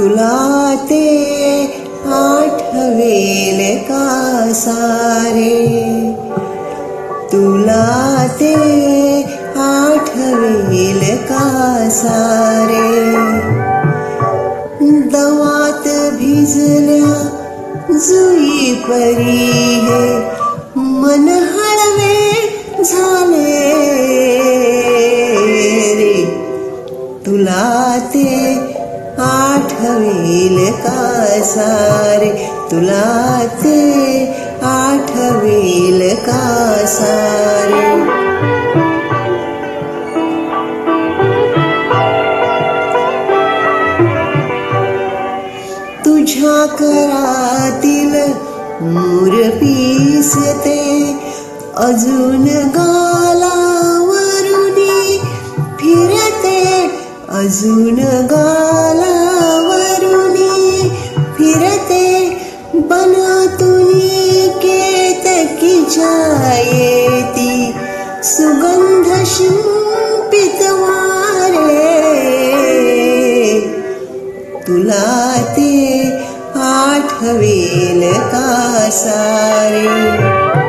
तुला ते आठवेल का सारे? तुला ते आठवेल का सारे? दवात भिजल्या जुई परी हे मन हळवे झाले रे. तुला ते होईल का सारे? तुला ते आठवेल का सारे? तुझ्या करातील मूर पिसते अजून गालावरुनी फिरते अजून गाला बना बनातुनी केतकीच्या ती सुगंध शिंपित वारे। तुला ते आठवेल का सारे?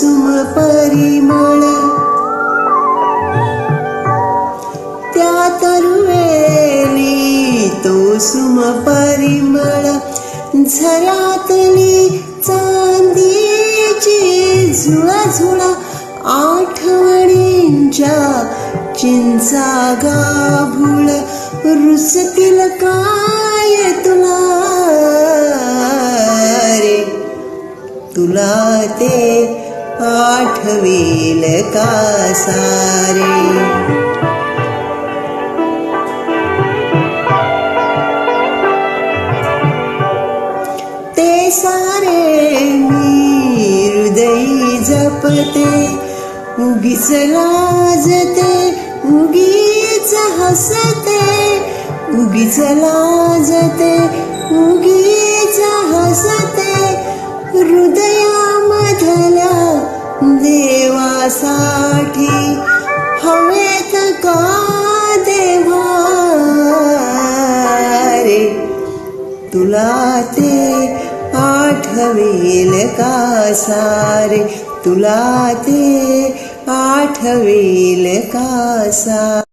सुम परिमळ त्या तरुवेली तो सुम परिमळ झरातली चांदीची झुळा झुळा आठवणींच्या चिंचा गाभुळ. रुसतील काय तुला रे? तुला ते आठवेल का सारे? ते सारे हृदयी जपते उगीच लाजते उगीच हसते उगीच लाजते उगीच हसते. देवासाठी हवेत का देवा रे तुला ते आठवेल का सारे? तुला ते आठवेल का सा